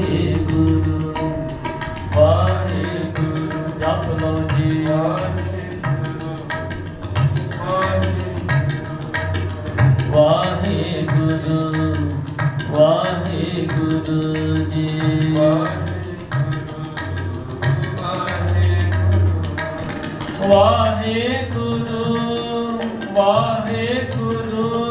ਵਾਹਿਗੁਰੂ ਵਾਹਿਗੁਰੂ ਜਪ ਲੋ ਜੀ ਵਾਹਿਗੁਰੂ ਵਾਹਿਗੁਰੂ ਜੀ ਵਾਹਿਗੁਰੂ ਵਾਹਿਗੁਰੂ ਵਾਹਿਗੁਰੂ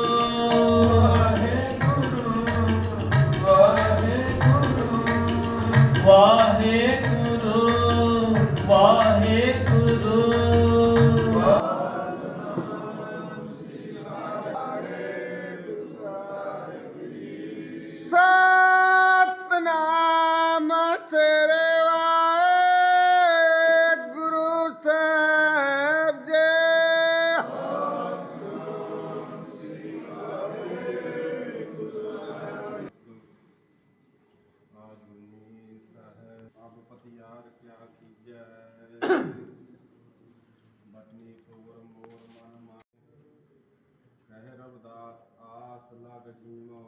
ਯਾਰ ਕਿਆ ਕੀਜੈ? ਬਟਨੀ ਕੋਰ ਮੋਰ ਮਨ ਮਾਰੇ ਕਹਿ ਰਵਦਾਸ ਆਸ ਲਗ ਜੀਮੋ